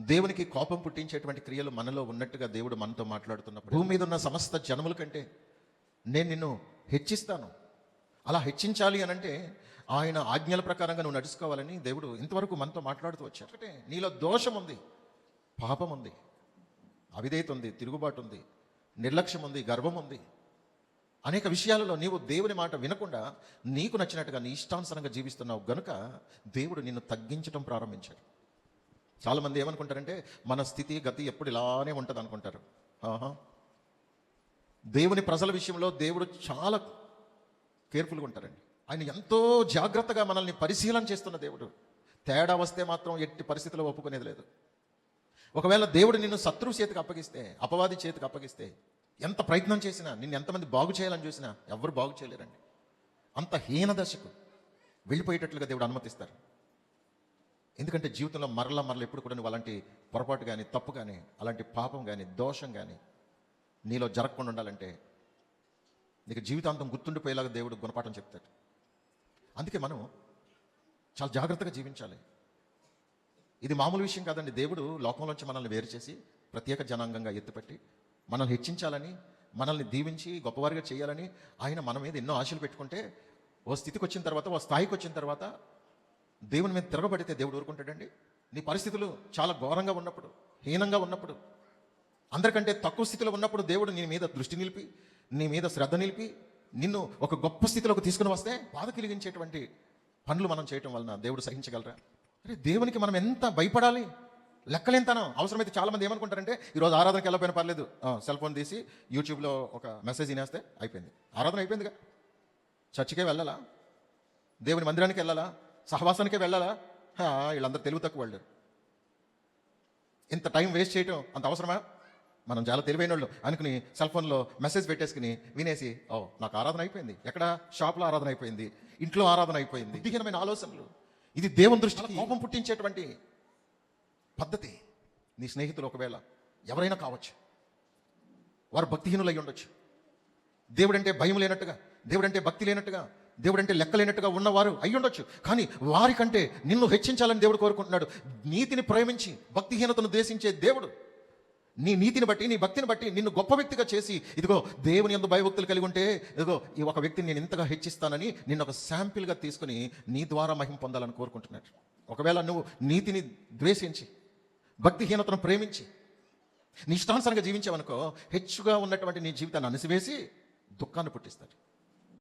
దేవునికి కోపం పుట్టించేటువంటి క్రియలు మనలో ఉన్నట్టుగా దేవుడు మనతో మాట్లాడుతున్నప్పుడు భూమి మీద ఉన్న సమస్త జనముల కంటే నేను నిన్ను హెచ్చిస్తాను. అలా హెచ్చించాలి అని అంటే ఆయన ఆజ్ఞల ప్రకారంగా నువ్వు నడుచుకోవాలని దేవుడు ఇంతవరకు మనతో మాట్లాడుతూ వచ్చాడు. అంటే నీలో దోషం ఉంది పాపం ఉంది అవిధేయత ఉంది తిరుగుబాటు ఉంది నిర్లక్ష్యం ఉంది గర్వం ఉంది. అనేక విషయాలలో నీవు దేవుని మాట వినకుండా నీకు నచ్చినట్టుగా నీ ఇష్టానుసరంగా జీవిస్తున్నావు గనుక దేవుడు నిన్ను తగ్గించడం ప్రారంభించాడు. చాలామంది ఏమనుకుంటారంటే మన స్థితి గతి ఎప్పుడు ఇలానే ఉంటుంది అనుకుంటారు. ఆహా. దేవుని ప్రజల విషయంలో దేవుడు చాలా కేర్ఫుల్గా ఉంటారండి. ఆయన ఎంతో జాగ్రత్తగా మనల్ని పరిశీలన చేస్తున్న దేవుడు. తేడా వస్తే మాత్రం ఎట్టి పరిస్థితిలో ఒప్పుకునేది లేదు. ఒకవేళ దేవుడు నిన్ను శత్రువు చేతికి అప్పగిస్తే అపవాది చేతికి అప్పగిస్తే ఎంత ప్రయత్నం చేసినా నిన్ను ఎంతమంది బాగు చేయాలని చూసినా ఎవరు బాగు చేయలేరండి. అంత హీన దశకు వెళ్ళిపోయేటట్లుగా దేవుడు అనుమతిస్తారు. ఎందుకంటే జీవితంలో మరల మరల ఎప్పుడు కూడా నువ్వు అలాంటి పొరపాటు కానీ తప్పు కానీ అలాంటి పాపం కానీ దోషం కానీ నీలో జరగకుండా ఉండాలంటే నీకు జీవితాంతం గుర్తుండిపోయేలాగా దేవుడు గుణపాఠం చెప్తాడు. అందుకే మనం చాలా జాగ్రత్తగా జీవించాలి. ఇది మామూలు విషయం కాదండి. దేవుడు లోకంలోంచి మనల్ని వేరు చేసి ప్రత్యేక జనాంగంగా ఎత్తుపెట్టి మనల్ని హెచ్చించాలని మనల్ని దీవించి గొప్పవారిగా చేయాలని ఆయన మన మీద ఎన్నో ఆశలు పెట్టుకుంటే ఓ స్థితికి వచ్చిన తర్వాత ఓ స్థాయికి వచ్చిన తర్వాత దేవుని మీద తిరగబడితే దేవుడు ఊరుకుంటాడండి? నీ పరిస్థితులు చాలా ఘోరంగా ఉన్నప్పుడు హీనంగా ఉన్నప్పుడు అందరికంటే తక్కువ స్థితిలో ఉన్నప్పుడు దేవుడు నీ మీద దృష్టి నిలిపి నీ మీద శ్రద్ధ నిలిపి నిన్ను ఒక గొప్ప స్థితిలోకి తీసుకుని వస్తే బాధ కలిగించేటువంటి పనులు మనం చేయటం వలన దేవుడు సహించగలరా? అరే దేవునికి మనం ఎంత భయపడాలి? లెక్కలేంతనం అవసరమైతే చాలా మంది ఏమనుకుంటారంటే ఈరోజు ఆరాధనకి వెళ్ళకపోయినా పర్లేదు. సెల్ ఫోన్ తీసి యూట్యూబ్లో ఒక మెసేజ్ వినేస్తే అయిపోయింది. ఆరాధన అయిపోయిందిగా. చర్చికే వెళ్ళాలా? దేవుని మందిరానికి వెళ్ళాలా? సహవాసానికే వెళ్ళాలా? వీళ్ళందరూ తెలివి తక్కువ వాళ్ళు. ఇంత టైం వేస్ట్ చేయటం అంత అవసరమా? మనం చాలా తెలివైన వాళ్ళు అనుకుని సెల్ ఫోన్లో మెసేజ్ పెట్టేసుకుని వినేసి ఓ నాకు ఆరాధన అయిపోయింది. ఎక్కడ? షాప్లో ఆరాధన అయిపోయింది. ఇంట్లో ఆరాధన అయిపోయింది. బుద్ధిహీనమైన ఆలోచనలు. ఇది దేవుని దృష్టికి కోపం పుట్టించేటువంటి పద్ధతి. నీ స్నేహితులు ఒకవేళ ఎవరైనా కావచ్చు వారు భక్తిహీనులై ఉండొచ్చు. దేవుడంటే భయం లేనట్టుగా దేవుడంటే భక్తి లేనట్టుగా దేవుడంటే లెక్కలేనట్టుగా ఉన్నవారు అయి ఉండొచ్చు కానీ వారికంటే నిన్ను హెచ్చించాలని దేవుడు కోరుకుంటున్నాడు. నీతిని ప్రేమించి భక్తిహీనతను దేశించే దేవుడు. నీ నీతిని బట్టి నీ భక్తిని బట్టి నిన్ను గొప్ప వ్యక్తిగా చేసి ఇదిగో దేవుని ఎందు భయభక్తులు కలిగి ఉంటే ఇదిగో ఈ ఒక వ్యక్తిని నేను ఇంతగా హెచ్చిస్తానని నిన్ను ఒక శాంపిల్గా తీసుకుని నీ ద్వారా మహిమ పొందాలని కోరుకుంటున్నాడు. ఒకవేళ నువ్వు నీతిని ద్వేషించి భక్తిహీనతను ప్రేమించి నీ ఇష్టానుసారంగా జీవించావనుకో హెచ్చుగా ఉన్నటువంటి నీ జీవితాన్ని అణిసివేసి దుఃఖాన్ని పుట్టిస్తాడు.